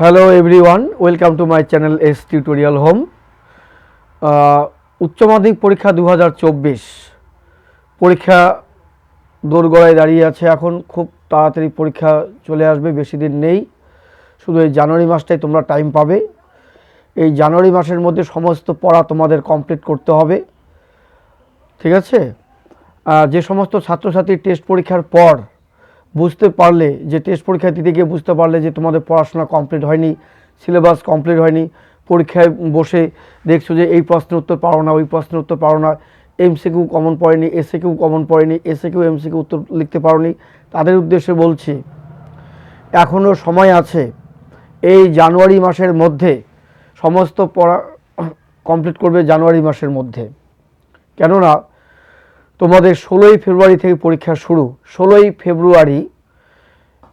Hello everyone welcome to my channel S tutorial home উচ্চ মাধ্যমিক পরীক্ষা দু হাজার চব্বিশ। পরীক্ষা দোরগড়ায় দাঁড়িয়ে আছে এখন, খুব তাড়াতাড়ি পরীক্ষা চলে আসবে, বেশি দিন নেই। শুধু এই জানুয়ারি মাসটাই তোমরা টাইম পাবে। এই জানুয়ারি মাসের মধ্যে সমস্ত পড়া তোমাদের কমপ্লিট করতে হবে। ঠিক আছে? যে সমস্ত ছাত্রছাত্রী টেস্ট পরীক্ষার পর বুঝতে পারলে যে টেস্ট পরীক্ষা দিতে গিয়ে বুঝতে পারলে যে তোমাদের পড়াশোনা কমপ্লিট হয়নি সিলেবাস কমপ্লিট হয়নি, পরীক্ষায় বসে দেখছ যে এই প্রশ্নের উত্তর পারো না, ওই প্রশ্নের উত্তর পারো না এমসিকিউ কমন পড়েনি এসে কিউ কমন পড়েনি এসে কিউ এমসিকিউ উত্তর লিখতে পারোনি। তাদের উদ্দেশ্যে বলছি এখনও সময় আছে, এই জানুয়ারি মাসের মধ্যে সমস্ত পড়া কমপ্লিট করবে জানুয়ারি মাসের মধ্যে। কেননা তোমাদের ষোলোই ফেব্রুয়ারি থেকে পরীক্ষা শুরু। ষোলোই ফেব্রুয়ারি,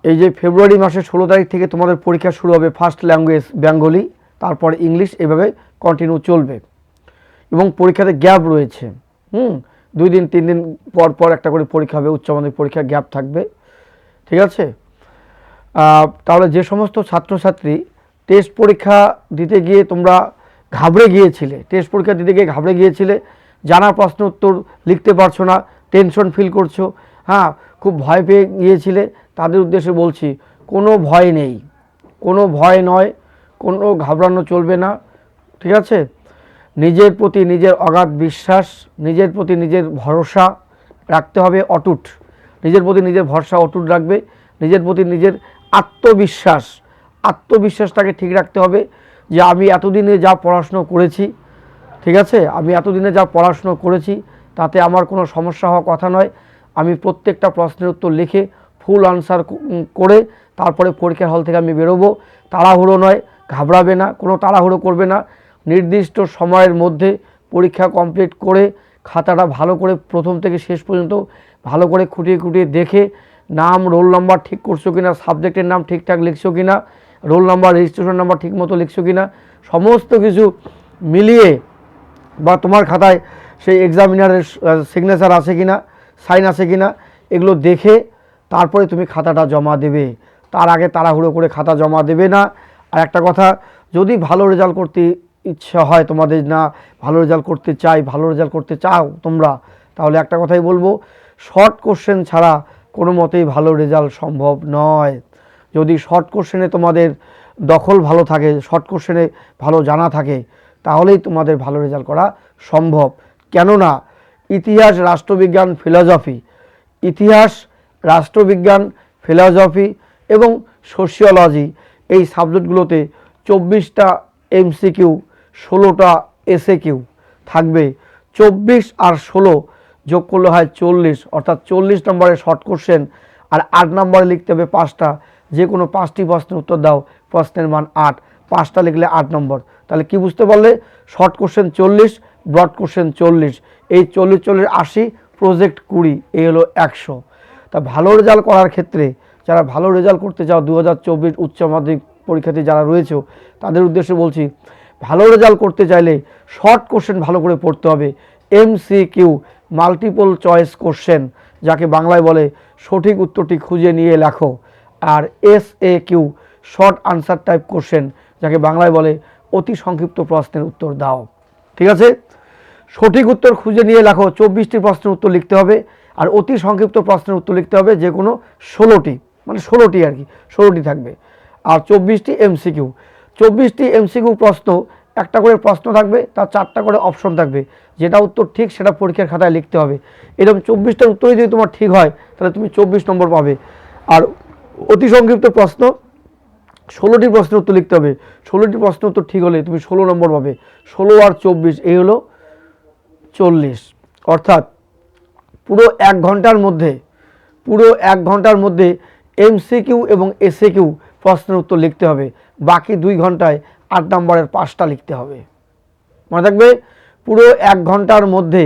এই যে ফেব্রুয়ারি মাসের ষোলো তারিখ থেকে তোমাদের পরীক্ষা শুরু হবে ফার্স্ট ল্যাঙ্গুয়েজ বেঙ্গলি তারপর ইংলিশ এভাবে কন্টিনিউ চলবে। এবং পরীক্ষাতে গ্যাপ রয়েছে। হুম, দুই দিন, তিন দিন পর পর একটা করে পরীক্ষা হবে, উচ্চ মাধ্যমিক পরীক্ষা গ্যাপ থাকবে। ঠিক আছে? তাহলে যে সমস্ত ছাত্রছাত্রী টেস্ট পরীক্ষা দিতে গিয়ে তোমরা ঘাবড়ে গিয়েছিলে টেস্ট পরীক্ষা দিতে গিয়ে ঘাবড়ে গিয়েছিলে জানা প্রশ্ন উত্তর লিখতে পারছ না টেনশন ফিল করছ। হ্যাঁ খুব ভয় পেয়ে গিয়েছিলে, তাদের উদ্দেশ্যে বলছি, কোনো ভয় নেই। কোনো ভয় নয়, কোনো ঘাবড়ানো চলবে না, ঠিক আছে? নিজের প্রতি নিজের অগাধ বিশ্বাস, নিজের প্রতি নিজের ভরসা রাখতে হবে অটুট। নিজের প্রতি নিজের ভরসা অটুট রাখবে, নিজের প্রতি নিজের আত্মবিশ্বাস, আত্মবিশ্বাসটাকে ঠিক রাখতে হবে যে আমি এতদিনে যা পড়াশুনো করেছি ঠিক আছে? আমি এতদিনে যা পড়াশুনো করেছি, তাতে আমার কোনো সমস্যা হওয়া কথা নয়। আমি প্রত্যেকটা প্রশ্নের উত্তর লিখে ফুল আনসার করে, তারপরে পরীক্ষার হল থেকে আমি বেরোবো। তাড়াহুড়ো নয়, ঘাবড়াবে না, কোনো তাড়াহুড়ো করবে না। নির্দিষ্ট সময়ের মধ্যে পরীক্ষা কমপ্লিট করে, খাতাটা ভালো করে প্রথম থেকে শেষ পর্যন্ত ভালো করে খুঁটিয়ে খুঁটিয়ে দেখে, নাম রোল নাম্বার ঠিক করছ কি না সাবজেক্টের নাম ঠিকঠাক লিখছো কি না রোল নাম্বার রেজিস্ট্রেশন নাম্বার ঠিক মতো লিখছো কিনা, সমস্ত কিছু মিলিয়ে বা তোমার খাতায় সেই এক্সামিনারের সিগনেচার আছে কিনা সাইন আছে কিনা, এগুলো দেখে তারপরে তুমি খাতাটা জমা দেবে। তার আগে তাড়াহুড়ো করে খাতা জমা দেবে না। আর একটা কথা, যদি ভালো রেজাল্ট করতে ইচ্ছা হয় তোমাদের না, ভালো রেজাল্ট করতে চাই, ভালো রেজাল্ট করতে চাও তোমরা, তাহলে একটা কথাই বলব শর্ট কোশ্চেন ছাড়া কোনো মতেই ভালো রেজাল্ট সম্ভব নয়। যদি শর্ট কোশ্চেনে তোমাদের দখল ভালো থাকে শর্ট কোশ্চেনে ভালো জানা থাকে তাহলেই তোমাদের ভালো রেজাল্ট করা সম্ভব। কেননা, ইতিহাস, রাষ্ট্রবিজ্ঞান ফিলসফি ইতিহাস, রাষ্ট্রবিজ্ঞান ফিলসফি এবং সোশিওলজি এই সাবজেক্টগুলোতে চব্বিশটা এমসিকিউ ষোলোটা এসএ কিউ থাকবে। চব্বিশ আর ষোলো যোগ করলে হয় চল্লিশ, অর্থাৎ চল্লিশ নম্বরের শর্ট কোশ্চেন আর আট নম্বরে লিখতে হবে পাঁচটা। যে কোনো পাঁচটি প্রশ্নের উত্তর দাও, প্রশ্নের মান আট। পাঁচটা লিখলে আট নম্বর। তাহলে কি বুঝতে পারলে? শর্ট কোশ্চেন চল্লিশ, ব্রড কোশ্চেন চল্লিশ। এই চল্লিশ চল্লিশ, আশি, প্রজেক্ট কুড়ি, এই হলো একশো। তা ভালো রেজাল্ট করার ক্ষেত্রে যারা ভালো রেজাল্ট করতে চাও দু হাজার চব্বিশ উচ্চ মাধ্যমিক পরীক্ষাতে যারা রয়েছে তাদের উদ্দেশ্যে বলছি, ভালো রেজাল্ট করতে চাইলে শর্ট কোশ্চেন ভালো করে পড়তে হবে। MC Q multiple choice question, যাকে বাংলায় বলে সঠিক উত্তরটি খুঁজে নিয়ে লেখো। আর S A Q short answer type question, যাকে বাংলায় বলে অতি সংক্ষিপ্ত প্রশ্নের উত্তর দাও। ঠিক আছে? সঠিক উত্তর খুঁজে নিয়ে লেখো, চব্বিশটি প্রশ্নের উত্তর লিখতে হবে আর অতি সংক্ষিপ্ত প্রশ্নের উত্তর লিখতে হবে যে কোনো ষোলোটি মানে ষোলোটি আর কি, ষোলোটি থাকবে। আর চব্বিশটি এমসিকিউ চব্বিশটি এমসিকিউ প্রশ্ন, একটা করে প্রশ্ন থাকবে, তার চারটা করে অপশন থাকবে, যেটা উত্তর ঠিক সেটা পরীক্ষার খাতায় লিখতে হবে। এরকম চব্বিশটার উত্তরই যদি তোমার ঠিক হয়, তাহলে তুমি চব্বিশ নম্বর পাবে। আর অতি সংক্ষিপ্ত প্রশ্ন ষোলোটি প্রশ্নের উত্তর লিখতে হবে। ষোলোটি প্রশ্ন উত্তর ঠিক হলে তুমি ষোলো নম্বর পাবে। ষোলো আর চব্বিশ, এই হলো চল্লিশ। অর্থাৎ পুরো এক ঘণ্টার মধ্যে, পুরো এক ঘণ্টার মধ্যে এমসিকিউ এবং এসএকিউ প্রশ্নের উত্তর লিখতে হবে। বাকি দুই ঘন্টায় আট নম্বরের পাঁচটা লিখতে হবে। মনে থাকবে? পুরো এক ঘণ্টার মধ্যে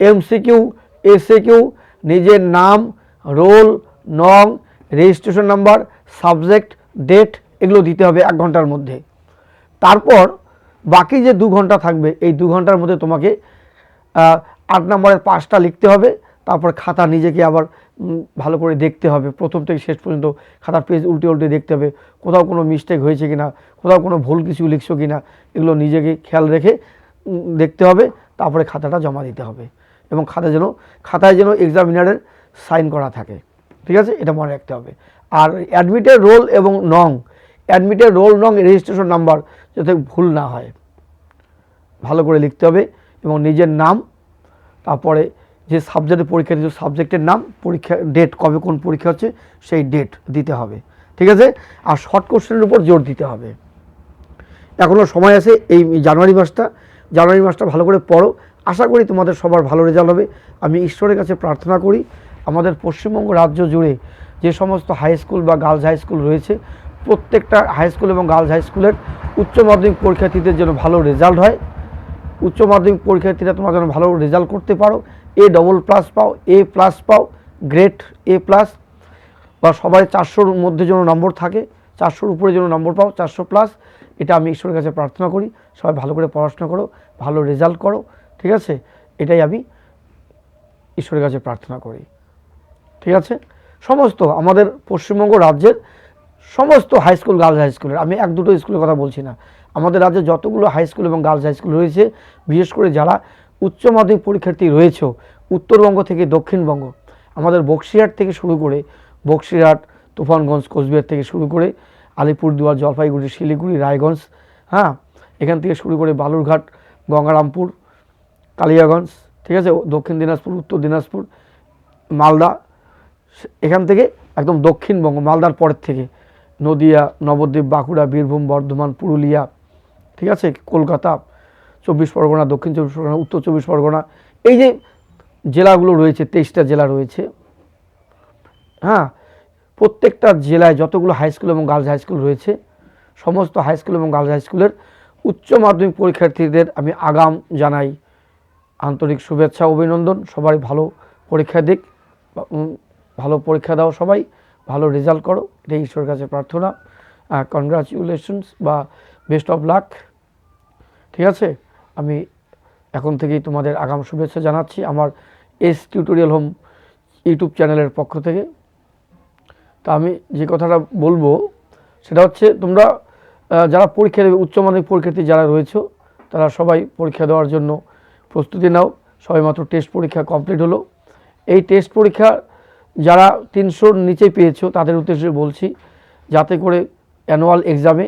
এমসিকিউ এসএকিউ নিজের নাম, রোল, নং, রেজিস্ট্রেশন নাম্বার, সাবজেক্ট, ডেট এগুলো দিতে হবে এক ঘণ্টার মধ্যে। তারপর বাকি যে দু ঘণ্টা থাকবে, এই দু ঘণ্টার মধ্যে তোমাকে আট নম্বরের পাঁচটা লিখতে হবে, তারপর খাতা নিজেকে আবার ভালো করে দেখতে হবে। প্রথম থেকে শেষ পর্যন্ত খাতার পেজ উল্টে উল্টে দেখতে হবে, কোথাও কোনো মিস্টেক হয়েছে কি না কোথাও কোনো ভুল কিছু লিখছো কি না এগুলো নিজেকে খেয়াল রেখে দেখতে হবে, তারপরে খাতাটা জমা দিতে হবে। এবং খাতা যেন, খাতায় যেন এক্সামিনারের সাইন করা থাকে। ঠিক আছে? এটা মনে রাখতে হবে। আর অ্যাডমিটের রোল এবং নং অ্যাডমিটের রোল নং রেজিস্ট্রেশন নাম্বার যাতে ভুল না হয়। ভালো করে লিখতে হবে এবং নিজের নাম, তারপরে যে সাবজেক্টের পরীক্ষা দিচ্ছ সাবজেক্টের নাম, পরীক্ষা ডেট কবে কোন পরীক্ষা হচ্ছে, সেই ডেট দিতে হবে। ঠিক আছে? আর শর্ট কোশ্চেনের উপর জোর দিতে হবে। এখনও সময় আছে এই জানুয়ারি মাসটা। জানুয়ারি মাসটা ভালো করে পড়ো। আশা করি তোমাদের সবার ভালো রেজাল্ট হবে। আমি ঈশ্বরের কাছে প্রার্থনা করি, আমাদের পশ্চিমবঙ্গ রাজ্য জুড়ে যে সমস্ত হাই স্কুল বা গার্লস হাই স্কুল রয়েছে প্রত্যেকটা হাই স্কুল এবং গার্লস হাই স্কুলের উচ্চ মাধ্যমিক পরীক্ষার্থীদের যেন ভালো রেজাল্ট হয়। উচ্চ মাধ্যমিক পরীক্ষার্থীরা তোমরা যেন ভালো রেজাল্ট করতে পারো। এ ডবল প্লাস পাও এ প্লাস পাও গ্রেট এ প্লাস বা সবাই চারশোর মধ্যে যেন নম্বর থাকে, চারশোর উপরে যেন নম্বর পাও, চারশো প্লাস এটা আমি ঈশ্বরের কাছে প্রার্থনা করি। সবাই ভালো করে পড়াশোনা করো, ভালো রেজাল্ট করো, ঠিক আছে? এটাই আমি ঈশ্বরের কাছে প্রার্থনা করি। ঠিক আছে? সমস্ত আমাদের পশ্চিমবঙ্গ রাজ্যের সমস্ত হাই স্কুল গার্লস হাই স্কুলের আমি এক দুটো স্কুলের কথা বলছি না। আমাদের রাজ্যে যতগুলো হাই স্কুল এবং গার্লস হাই স্কুল রয়েছে, বিশেষ করে যারা উচ্চ মাধ্যমিক পরীক্ষার্থী রয়েছে, উত্তরবঙ্গ থেকে দক্ষিণবঙ্গ, আমাদের বক্সিহাট থেকে শুরু করে বক্সিহাট তুফানগঞ্জ, কোচবিহার থেকে শুরু করে আলিপুরদুয়ার, জলপাইগুড়ি, শিলিগুড়ি, রায়গঞ্জ হ্যাঁ এখান থেকে শুরু করে বালুরঘাট, গঙ্গারামপুর, কালিয়াগঞ্জ, ঠিক আছে, দক্ষিণ দিনাজপুর, উত্তর দিনাজপুর, মালদা, এখান থেকে একদম দক্ষিণবঙ্গ, মালদার পরের থেকে। নদিয়া, নবদ্বীপ, বাঁকুড়া, বীরভূম, বর্ধমান, পুরুলিয়া, ঠিক আছে? কলকাতা, চব্বিশ পরগনা, দক্ষিণ চব্বিশ পরগনা, উত্তর চব্বিশ পরগনা, এই যে জেলাগুলো রয়েছে, তেইশটা জেলা রয়েছে হ্যাঁ? প্রত্যেকটা জেলায় যতগুলো হাই স্কুল এবং গার্লস হাই স্কুল রয়েছে, সমস্ত হাই স্কুল এবং গার্লস হাই স্কুলের উচ্চ মাধ্যমিক পরীক্ষার্থীদের আমি আগাম জানাই। আন্তরিক শুভেচ্ছা, অভিনন্দন, সবাই ভালো পরীক্ষা দিক ভালো পরীক্ষা দাও সবাই। ভালো রেজাল্ট করো, এটাই ঈশ্বরের কাছে প্রার্থনা। কনগ্রাচুলেশনস বা বেস্ট অফ লাক ঠিক আছে? আমি এখন থেকেই তোমাদের আগাম শুভেচ্ছা জানাচ্ছি আমার এস টিউটোরিয়াল হোম ইউটিউব চ্যানেলের পক্ষ থেকে। তা আমি যে কথাটা বলব, সেটা হচ্ছে তোমরা যারা পরীক্ষা দেবে, উচ্চ মাধ্যমিক পরীক্ষার্থী যারা রয়েছে, তারা সবাই পরীক্ষা দেওয়ার জন্য প্রস্তুতি নাও। সবাই মাত্র টেস্ট পরীক্ষা কমপ্লিট হলো। এই টেস্ট পরীক্ষা যারা তিনশোর নিচে পেয়েছ, তাদের উদ্দেশ্যে বলছি, যাতে করে অ্যানুয়াল এক্সামে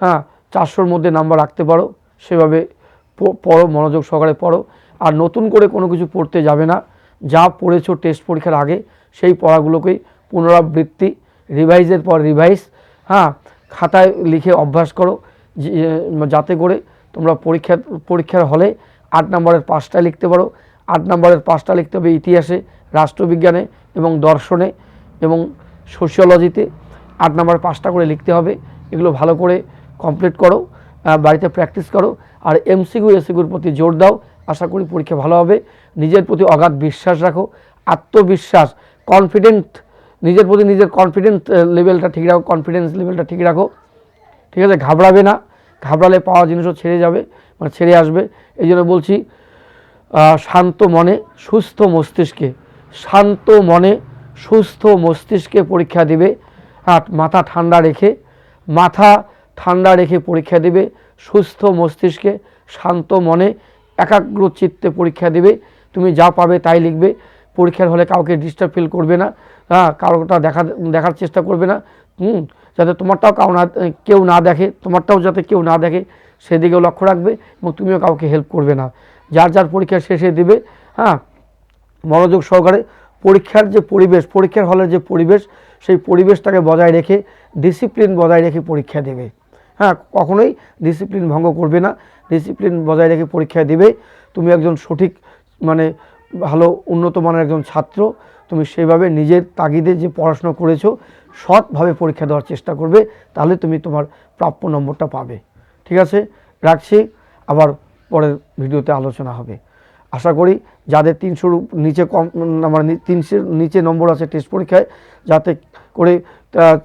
হ্যাঁ চারশোর মধ্যে নাম্বার রাখতে পারো, সেভাবে পড়ো, মনোযোগ সহকারে পড়ো। আর নতুন করে কোনো কিছু পড়তে যাবে না, যা পড়েছো টেস্ট পরীক্ষার আগে, সেই পড়াগুলোকেই পুনরাবৃত্তি রিভাইজের পর রিভাইজ হ্যাঁ খাতায় লিখে অভ্যাস করো যাতে করে তোমরা পরীক্ষা পরীক্ষার হলে আট নম্বরের পাঁচটা লিখতে পারো। আট নম্বরের পাঁচটা লিখতে হবে ইতিহাসে রাষ্ট্রবিজ্ঞানে এবং দর্শনে এবং সোশিওলজিতে আট নম্বর পাঁচটা করে লিখতে হবে। এগুলো ভালো করে কমপ্লিট করো বাড়িতে প্র্যাকটিস করো আর এমসিকিউ এসিকিউর প্রতি জোর দাও। আশা করি পরীক্ষা ভালো হবে। নিজের প্রতি অগাধ বিশ্বাস রাখো। আত্মবিশ্বাস কনফিডেন্ট নিজের প্রতি নিজের কনফিডেন্স লেভেলটা ঠিক রাখো কনফিডেন্স লেভেলটা ঠিক রাখো। ঠিক আছে? ঘাবড়াবে না। ঘাবড়ালে পাওয়া জিনিসও ছেড়ে যাবে মানে ছেড়ে আসবে। এই জন্য বলছি শান্ত মনে, সুস্থ মস্তিষ্কে শান্ত মনে সুস্থ মস্তিষ্কে পরীক্ষা দিবে। আর মাথা ঠান্ডা রেখে, মাথা ঠান্ডা রেখে পরীক্ষা দিবে। সুস্থ মস্তিষ্কে শান্ত মনে একাগ্র চিত্তে পরীক্ষা দিবে। তুমি যা পাবে তাই লিখবে। পরীক্ষার হলে কাউকে ডিস্টার্ব ফিল করবে না। হ্যাঁ কারোটা দেখা, দেখার চেষ্টা করবে না। হুম, যাতে তোমারটাও কাউ না, কেউ না দেখে, তোমারটাও যাতে কেউ না দেখে, সেদিকেও লক্ষ্য রাখবে এবং তুমিও কাউকে হেল্প করবে না। যার যার পরীক্ষা শেষে দিবে হ্যাঁ মনোযোগ সহকারে পরীক্ষার যে পরিবেশ, পরীক্ষার হলের যে পরিবেশ, সেই পরিবেশটাকে বজায় রেখে ডিসিপ্লিন বজায় রেখে পরীক্ষা দেবে। হ্যাঁ কখনোই ডিসিপ্লিন ভঙ্গ করবে না। ডিসিপ্লিন বজায় রেখে পরীক্ষা দেবে। তুমি একজন সঠিক মানে ভালো, উন্নত মানের একজন ছাত্র, তুমি সেইভাবে নিজের তাগিদে যে পড়াশোনা করেছ, সৎভাবে পরীক্ষা দেওয়ার চেষ্টা করবে, তাহলে তুমি তোমার প্রাপ্য নম্বরটা পাবে। ঠিক আছে? রাখছি। আবার পরের ভিডিওতে আলোচনা হবে। আশা করি যাদের তিনশোর নিচে কম মানে তিনশোর নিচে নম্বর আছে টেস্ট পরীক্ষায়, যাতে করে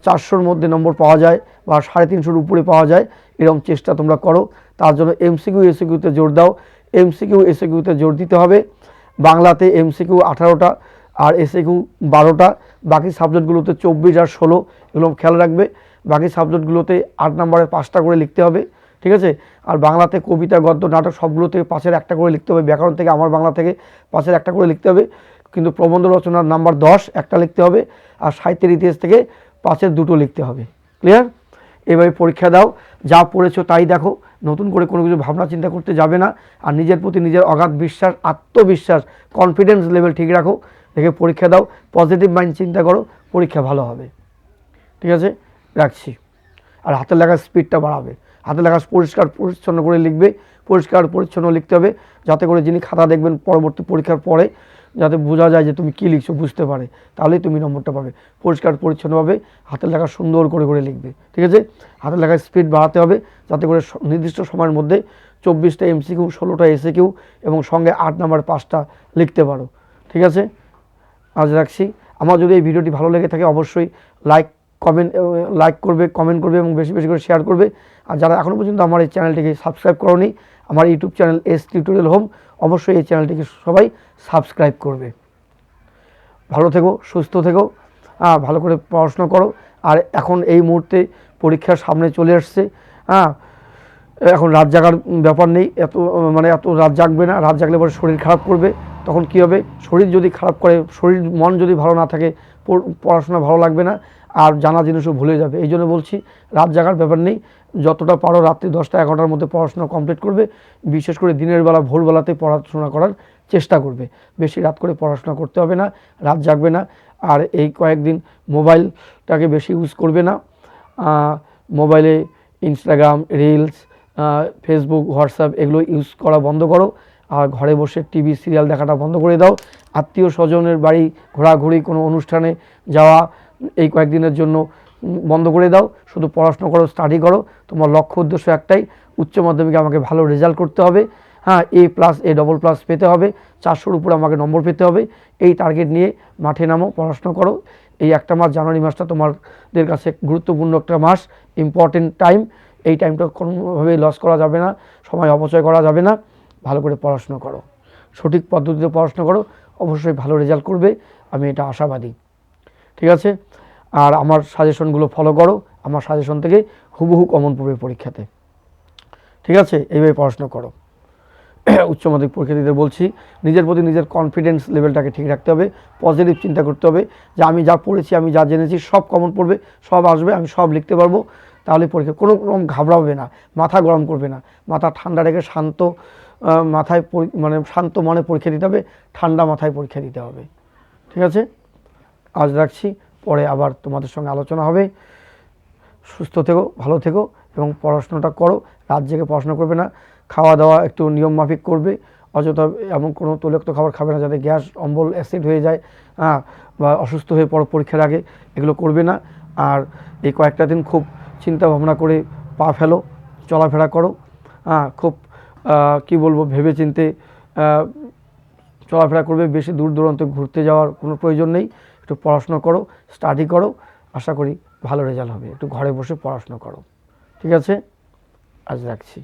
চারশোর মধ্যে নম্বর পাওয়া যায় বা সাড়ে তিনশোর উপরে পাওয়া যায়, এরকম চেষ্টা তোমরা করো। তার জন্য এমসিকিউ, এসিকিউতে জোর দাও। এমসিকিউ, এসিকিউতে জোর দিতে হবে। বাংলাতে এমসিকিউ আঠারোটা আর এসে কিউ বারোটা। বাকি সাবজেক্টগুলোতে চব্বিশ আর ষোলো, এগুলো খেয়াল রাখবে। বাকি সাবজেক্টগুলোতে আট নম্বরে পাঁচটা করে লিখতে হবে। ঠিক আছে? আর বাংলাতে কবিতা, গদ্য, নাটক সবগুলোতে পাশের একটা করে লিখতে হবে। ব্যাকরণ থেকে আমার বাংলা থেকে পাশের একটা করে লিখতে হবে। কিন্তু প্রবন্ধ রচনার নাম্বার দশ একটা লিখতে হবে। আর সাহিত্যের ইতিহাস থেকে পাশের দুটো লিখতে হবে। ক্লিয়ার এভাবে পরীক্ষা দাও। যা পড়েছো তাই দেখো। নতুন করে কোনো কিছু ভাবনা চিন্তা করতে যাবে না। আর নিজের প্রতি নিজের অগাধ বিশ্বাস, আত্মবিশ্বাস কনফিডেন্স লেভেল ঠিক রাখো। দেখে পরীক্ষা দাও। পজিটিভ মাইন্ড চিন্তা করো। পরীক্ষা ভালো হবে। ঠিক আছে? রাখছি। আর হাতের লেখার স্পিডটা বাড়াবে। হাতের লেখা পরিষ্কার পরিচ্ছন্ন করে লিখবে, পরিষ্কার পরিচ্ছন্ন লিখতে হবে, যাতে করে যিনি খাতা দেখবেন পরবর্তী পরীক্ষার পরে যাতে বোঝা যায় যে তুমি কী লিখছো বুঝতে পারে, তাহলেই তুমি নম্বরটা পাবে। পরিষ্কার পরিচ্ছন্নভাবে হাতের লেখা সুন্দর করে করে লিখবে, ঠিক আছে? হাতের লেখার স্পিড বাড়াতে হবে, যাতে করে নির্দিষ্ট সময়ের মধ্যে চব্বিশটা এমসিকিউ ষোলোটা এসিকিউ এবং সঙ্গে আট নাম্বার পাঁচটা লিখতে পারো, ঠিক আছে? আজ রাখছি। আমার যদি এই ভিডিওটি ভালো লেগে থাকে, অবশ্যই লাইক কমেন্ট লাইক করবে কমেন্ট করবে এবং বেশি বেশি করে শেয়ার করবে। আর যারা এখনও পর্যন্ত আমার এই চ্যানেলটিকে সাবস্ক্রাইব করনি, আমার YouTube channel S tutorial home, অবশ্যই এই চ্যানেলটিকে সবাই সাবস্ক্রাইব করবে। ভালো থেকো, সুস্থ থেকো ভালো করে পড়াশোনা করো। আর এখন এই মুহূর্তে পরীক্ষার সামনে চলে আসছে হ্যাঁ এখন রাত জাগার ব্যাপার নেই, এত মানে এত রাত জাগবে না, রাত জাগলে পরে শরীর খারাপ করবে। তখন কী হবে? শরীর যদি খারাপ করে, শরীর, মন যদি ভালো না থাকে পড়াশোনা ভালো লাগবে না। আর জানা জিনিসও ভুলে যাবে। এই জন্য বলছি, রাত জাগার ব্যাপার নেই। যতটা পারো রাত্রি দশটা এগারোটার মধ্যে পড়াশোনা কমপ্লিট করবে। বিশেষ করে দিনের বেলা, ভোরবেলাতে পড়াশোনা করার চেষ্টা করবে। বেশি রাত করে পড়াশোনা করতে হবে না, রাত জাগবে না। আর এই কয়েকদিন মোবাইলটাকে বেশি ইউজ করবে না। মোবাইলে ইনস্টাগ্রাম রিলস ফেসবুক হোয়াটসঅ্যাপ এগুলো ইউজ করা বন্ধ করো। আর ঘরে বসে টিভি সিরিয়াল দেখাটা বন্ধ করে দাও। আত্মীয় স্বজনের বাড়ি ঘোরাঘুরি কোনো অনুষ্ঠানে যাওয়া এই কয়েকদিনের জন্য বন্ধ করে দাও। শুধু পড়াশোনা করো স্টাডি করো। তোমার লক্ষ্য উদ্দেশ্য একটাই, উচ্চ মাধ্যমিকে আমাকে ভালো রেজাল্ট করতে হবে। হ্যাঁ A plus A double plus পেতে হবে। চারশোর উপরে আমাকে নম্বর পেতে হবে। এই টার্গেট নিয়ে মাঠে নামো, পড়াশোনা করো। এই একটা মাস জানুয়ারি মাসটা তোমাদের কাছে গুরুত্বপূর্ণ একটা মাস ইম্পর্টেন্ট টাইম এই টাইমটা কোনোভাবে লস করা যাবে না, সময় অপচয় করা যাবে না। ভালো করে পড়াশোনা করো। সঠিক পদ্ধতিতে পড়াশোনা করো। অবশ্যই ভালো রেজাল্ট করবে। আমি এটা আশাবাদী। ঠিক আছে? আর আমার সাজেশনগুলো ফলো করো। আমার সাজেশন থেকে হুবহু কমন পড়বে পরীক্ষাতে। ঠিক আছে? এইভাবে পড়াশোনা করো। উচ্চ মাধ্যমিক পরীক্ষার্থীদের বলছি, নিজের প্রতি নিজের কনফিডেন্স লেভেলটাকে ঠিক রাখতে হবে পজিটিভ চিন্তা করতে হবে, যে আমি যা পড়েছি, আমি যা জেনেছি, সব কমন পড়বে, সব আসবে, আমি সব লিখতে পারব। তাহলে পরীক্ষা কোনো রকম ঘাবড়াবে না, মাথা গরম করবে না। মাথা ঠান্ডা রেখে শান্ত মাথায় মানে শান্ত মনে পরীক্ষা দিতে হবে, ঠান্ডা মাথায় পরীক্ষা দিতে হবে। ঠিক আছে? আজ রাখছি। পরে আবার তোমাদের সঙ্গে আলোচনা হবে। সুস্থ থেকো, ভালো থেকো এবং পড়াশোনাটা করো। রাত জেগে পড়াশোনা করবে না। খাওয়া দাওয়া একটু নিয়ম মাফিক করবে। অযথা এমন কোনো তৈলাক্ত খাবার খাবে না যাতে গ্যাস, অম্বল, অ্যাসিড হয়ে যায় হ্যাঁ বা অসুস্থ হয়ে পড়ো পরীক্ষার আগে। এগুলো করবে না। আর এই কয়েকটা দিন খুব চিন্তা ভাবনা করে পা ফেলো, চলাফেরা করো। হ্যাঁ খুব কি বলব ভেবে চিনতে চলাফেরা করবে। বেশি দূর দূরান্তে ঘুরতে যাওয়ার কোনো প্রয়োজন নেই। একটু পড়াশুনো করো স্টাডি করো, আশা করি ভালো রেজাল্ট হবে। একটু ঘরে বসে পড়াশুনো করো। ঠিক আছে? আজ রাখছি।